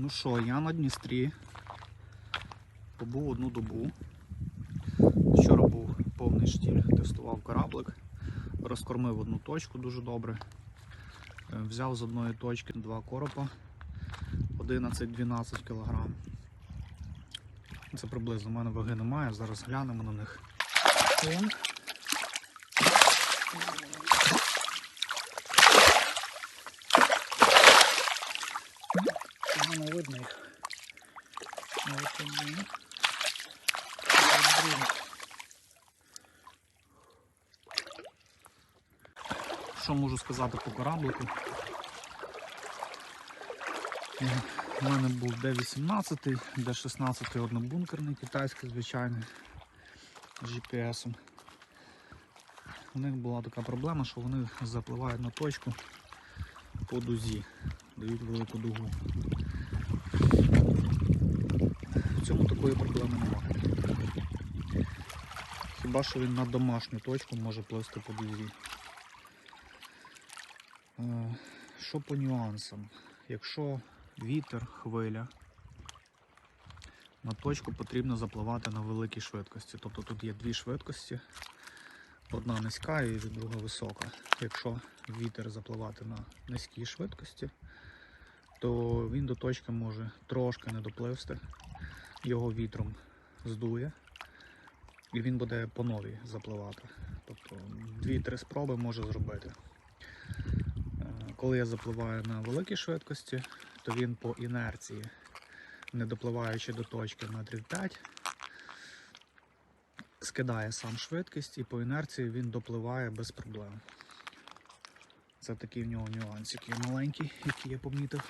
Ну що, я на Дністрі. Побув одну добу. Вчора був повний штіль, тестував кораблик, розкормив одну точку дуже добре. Е, Взяв з одної точки два коропа 11-12 кг. Це приблизно, у мене ваги немає, зараз глянемо на них. Вон. Погано видно їх. Другий. Що можу сказати по кораблику? У мене був Д-18, Д-16 однобункерний, китайський, звичайний, з GPS-ом. У них була така проблема, що вони запливають на точку по дузі, дають велику дугу. Цьому такої проблеми немає. Хіба що він на домашню точку може плисти по дузі. Е, Що по нюансам? Якщо вітер, хвиля, на точку потрібно запливати на великій швидкості. Тобто тут є дві швидкості, одна низька і друга висока. Якщо вітер запливати на низькій швидкості, то він до точки може трошки не допливсти, його вітром здує, і він буде по новій запливати. Тобто дві-три спроби може зробити. Е, Коли я запливаю на великій швидкості, то він по інерції, не допливаючи до точки метрів 5, скидає сам швидкість і по інерції він допливає без проблем. Це такий в нього нюансик є маленький, який я помітив.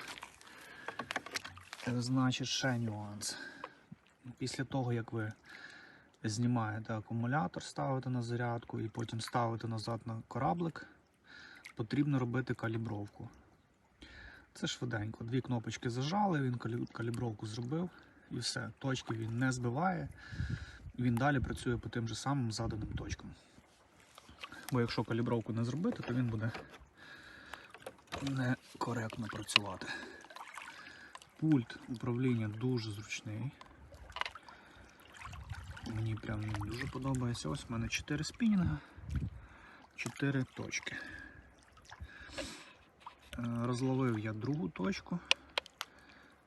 Е, Значить, ще нюанс. Після того, як ви знімаєте акумулятор, ставите на зарядку і потім ставите назад на кораблик, потрібно робити калібровку. Це швиденько. Дві кнопочки зажали, він калібровку зробив і все. Точки він не збиває, він далі працює по тим же самим заданим точкам. Бо якщо калібровку не зробити, то він буде некоректно працювати. Пульт управління дуже зручний. Мені прям дуже подобається. Ось в мене 4 спінінга, 4 точки. Е, Розловив я другу точку,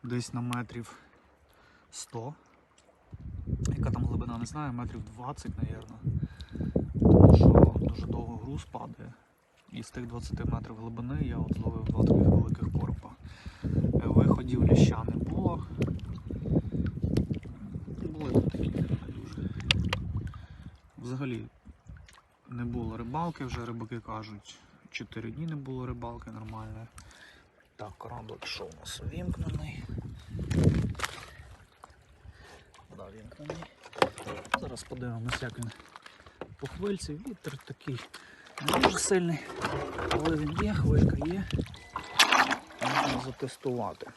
десь на метрів 100. Яка там глибина, не знаю, метрів 20, напевно. Тому що дуже довго груз падає. І з тих 20 метрів глибини я от зловив два таких великих коропа. Е, Виходів ляща не було. Були тут. Взагалі не було рибалки, вже рибаки кажуть, 4 дні не було рибалки нормальної. Так, кораблик що у нас увімкнений. Да, вімкнений. Зараз подивимось, як він по хвильці. Вітер такий не дуже сильний, але він є, хвилька є. Можна затестувати.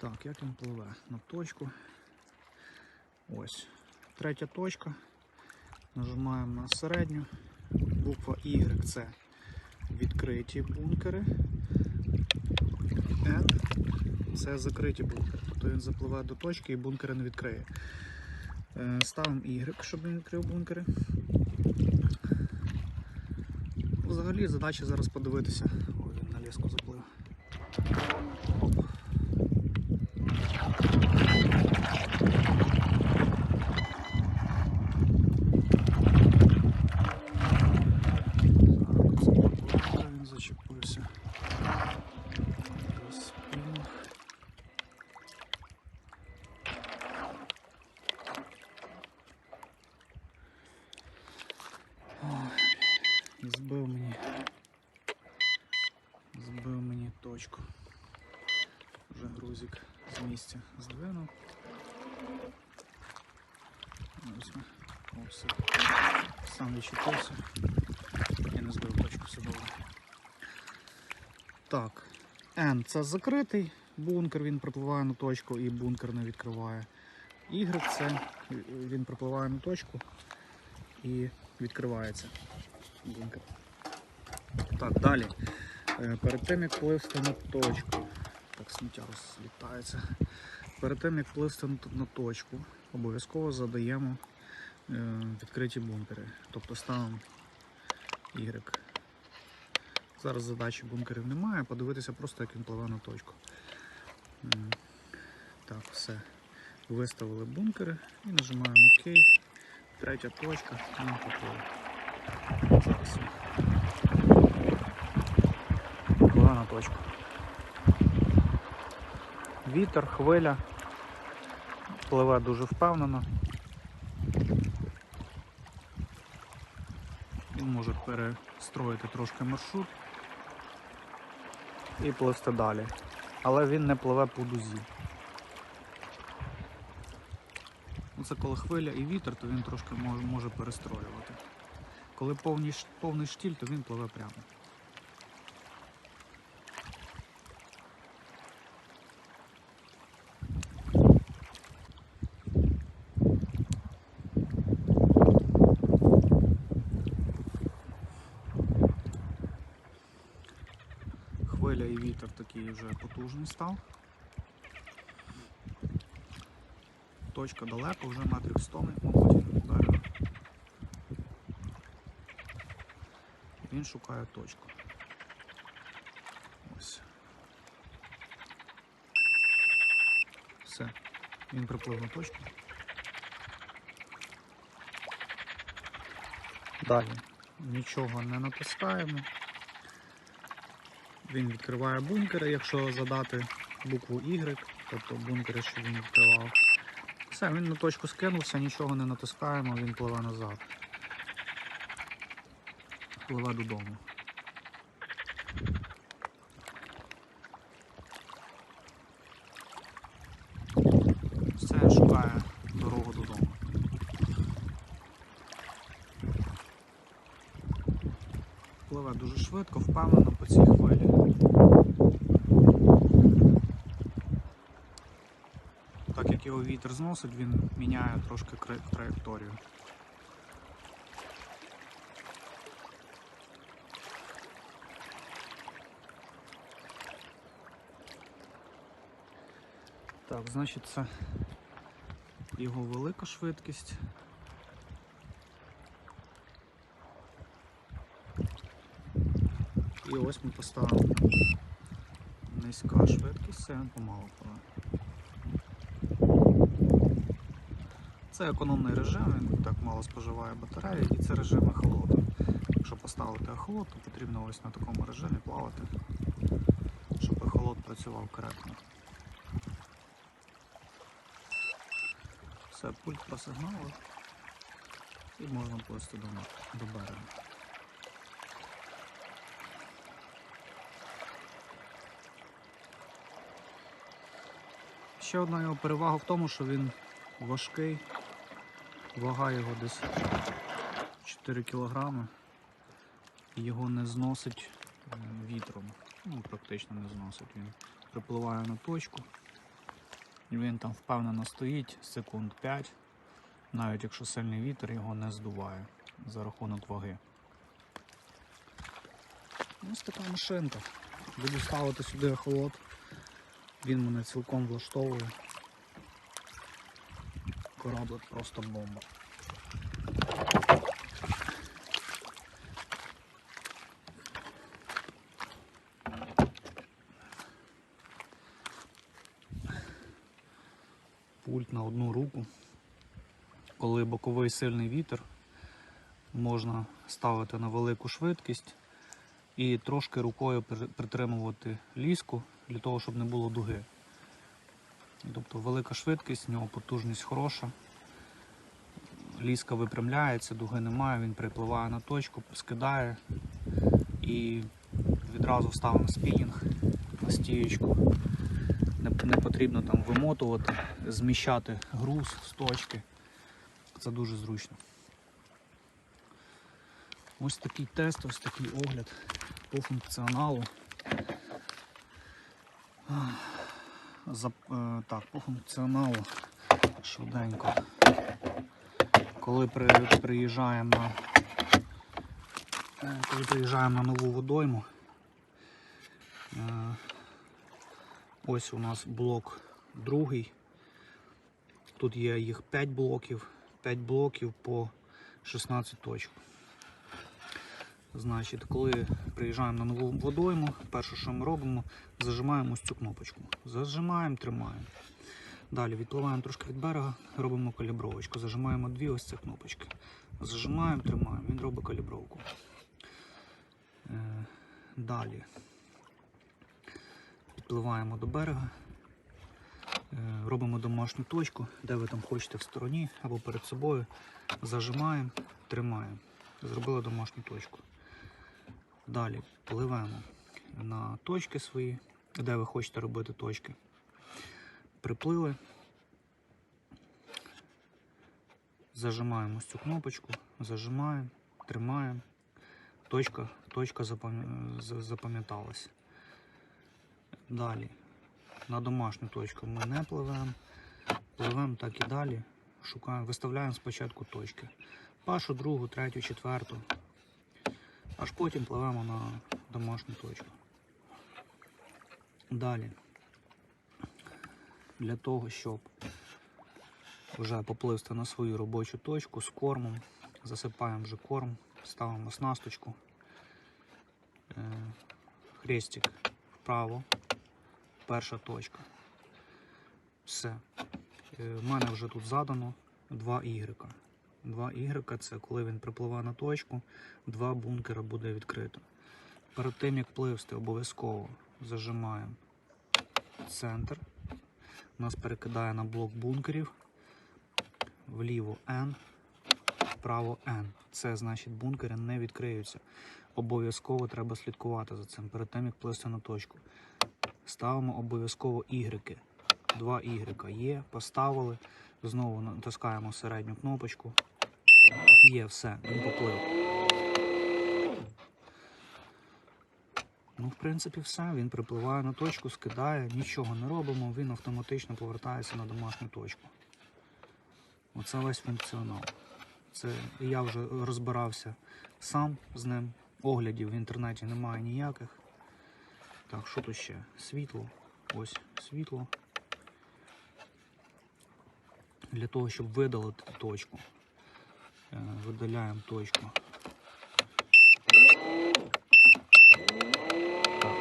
Так, як він пливе? На точку. Ось. Третя точка. Нажимаємо на середню. Буква Y це відкриті бункери. N це закриті бункери. Тобто він запливає до точки і бункери не відкриє. Е, Ставимо Y, щоб він відкрив бункери. Взагалі задача зараз подивитися. Ой, він на ліску заплив. Оп. Так, оце поплавка, він зачепився. За спину. Ой, і збив мені. Збив мені. Вже грузик з місця здвинув. Ось ми. Все. Сам відчепився. Я не збив точку, добре. Так. N це закритий бункер, він припливає на точку і бункер не відкриває. Y це він припливає на точку і відкривається бункер. Так, далі. Е, Перед тим як пливти на точку, так сміття розлітається. Перед тим як плисти на- точку, обов'язково задаємо е, відкриті бункери. Тобто ставимо Y. Зараз задачі бункерів немає, подивитися просто, як він пливе на точку. Так, все. Виставили бункери і нажимаємо ОК. Третя точка, він поплив. Зараз на точку. Вітер, хвиля. Пливе дуже впевнено. Він може перестроїти трошки маршрут і пливти далі. Але він не пливе по дузі. Ну, Це коли хвиля і вітер, то він трошки може, може перестроювати. Коли повний штіль, то він пливе прямо. Хвиля і вітер такий вже потужний став. Точка далеко, вже метрів 100, мабуть, далі. Він шукає точку. Ось. Все. Він приплив на точку. Далі нічого не натискаємо. Він відкриває бункери, якщо задати букву Y, тобто бункери, що він відкривав. Все, він на точку скинувся, нічого не натискаємо, він пливе назад. Пливе додому. Все, шукає дорогу додому. Пливе дуже швидко, впевнено по цій хвилі. Так як його вітер зносить, він міняє трошки траєкторію. Так, значить це його велика швидкість. І ось ми поставимо низька швидкість, це він помалу пливе. Це економний режим, він так мало споживає батареї, і це режим ехолоту. Якщо поставити ехолот, то потрібно ось на такому режимі плавати, щоб ехолот працював коректно. Все, пульт просигналив і можна плисти до берега. Ще одна його перевага в тому, що він важкий, вага його десь 4 кілограми, і його не зносить е, вітром. Ну, практично не зносить. Він припливає на точку. Він там впевнено стоїть секунд 5, навіть якщо сильний вітер його не здуває за рахунок ваги. Ось така машинка. Буду ставити сюди ехолот. Він мене цілком влаштовує. Кораблик просто бомба. Пульт на одну руку. Коли боковий сильний вітер, можна ставити на велику швидкість і трошки рукою при- притримувати ліску для того, щоб не було дуги. Тобто велика швидкість, в нього потужність хороша. Ліска випрямляється, дуги немає, він припливає на точку, скидає і відразу ставимо спінінг на стієчку. Не, не потрібно там вимотувати, зміщати груз з точки. Це дуже зручно. Ось такий тест, ось такий огляд по функціоналу. Е, так, по функціоналу швиденько. Коли приїжджаємо на коли приїжджаємо на нову водойму, е, Ось у нас блок другий. Тут є їх 5 блоків, 5 блоків по 16 точок. Значить, коли приїжджаємо на нову водойму, перше, що ми робимо, зажимаємо ось цю кнопочку. Зажимаємо, тримаємо. Далі відпливаємо трошки від берега, робимо калібровочку. Зажимаємо дві ось ці кнопочки. Зажимаємо, тримаємо, він робить калібровку. Е, Далі підпливаємо до берега, е, робимо домашню точку, де ви там хочете в стороні або перед собою. Зажимаємо, тримаємо. Зробили домашню точку. Далі пливемо на точки свої, де ви хочете робити точки. Приплили. Зажимаємо ось цю кнопочку, зажимаємо, тримаємо. Точка, точка запам'я- запам'яталась. Далі. На домашню точку ми не пливемо. Пливемо так і далі. Шукаємо, виставляємо спочатку точки. Першу, другу, третю, четверту. Аж потім пливемо на домашню точку. Далі. Для того, щоб вже попливти на свою робочу точку з кормом, засипаємо вже корм, ставимо снасточку, е, хрестик вправо, перша точка. Все. Е, В мене вже тут задано 2 Y. 2 Y це коли він припливає на точку, два бункера буде відкрито. Перед тим як пливсти, обов'язково зажимаємо центр. Нас перекидає на блок бункерів. Вліво N, вправо N. Це значить бункери не відкриються. Обов'язково треба слідкувати за цим перед тим, як плисти на точку. Ставимо обов'язково Y. Два Y є, поставили. Знову натискаємо середню кнопочку. Є, все, він поплив. Ну, в принципі, все. Він припливає на точку, скидає, нічого не робимо, він автоматично повертається на домашню точку. Оце весь функціонал. Це я вже розбирався сам з ним. Оглядів в інтернеті немає ніяких. Так, що тут ще? Світло. Ось світло. Для того, щоб видалити точку. Е, Видаляємо точку. Так.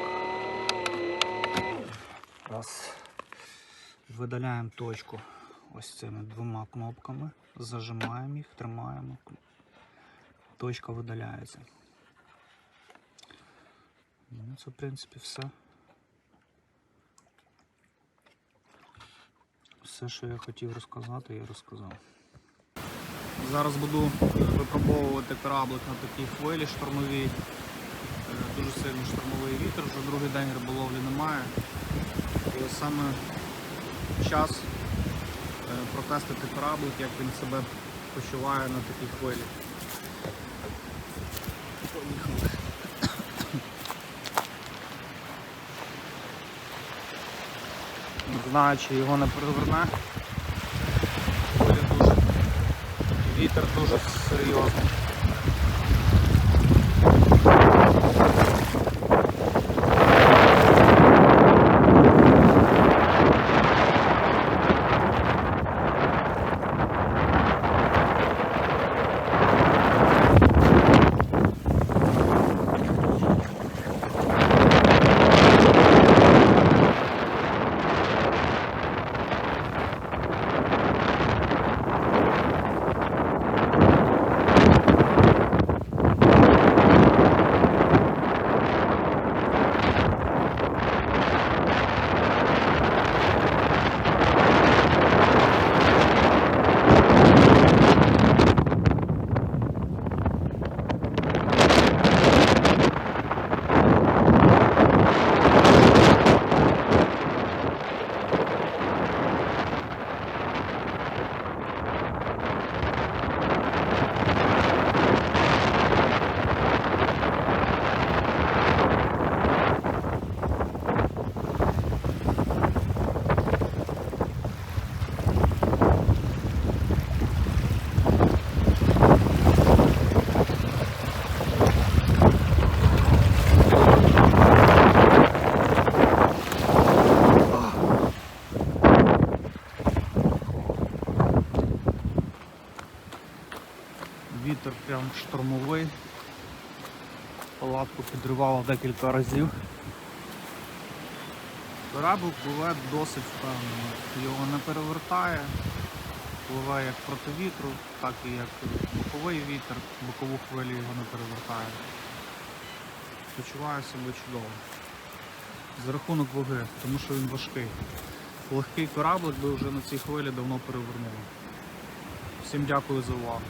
Раз. Видаляємо точку ось цими двома кнопками. Зажимаємо їх, тримаємо. Точка видаляється. Ну, це, в принципі, все. Все, що я хотів розказати, я розказав. Зараз буду випробовувати кораблик на такій хвилі штормовій. Е, Дуже сильний штормовий вітер, вже другий день риболовлі немає. І ось саме час е, протестити кораблик, як він себе почуває на такій хвилі. Поїхали. Не знаю, чи його не переверне. Хвилі дуже. Вітер дуже серйозний. Прям штормовий. Палатку підривало декілька разів. Корабль пливе досить впевнено. Його не перевертає, пливе як проти вітру, так і як боковий вітер, бокову хвилю його не перевертає. Почуваю себе чудово. За рахунок ваги, тому що він важкий. Легкий кораблик би вже на цій хвилі давно перевернуло. Всім дякую за увагу.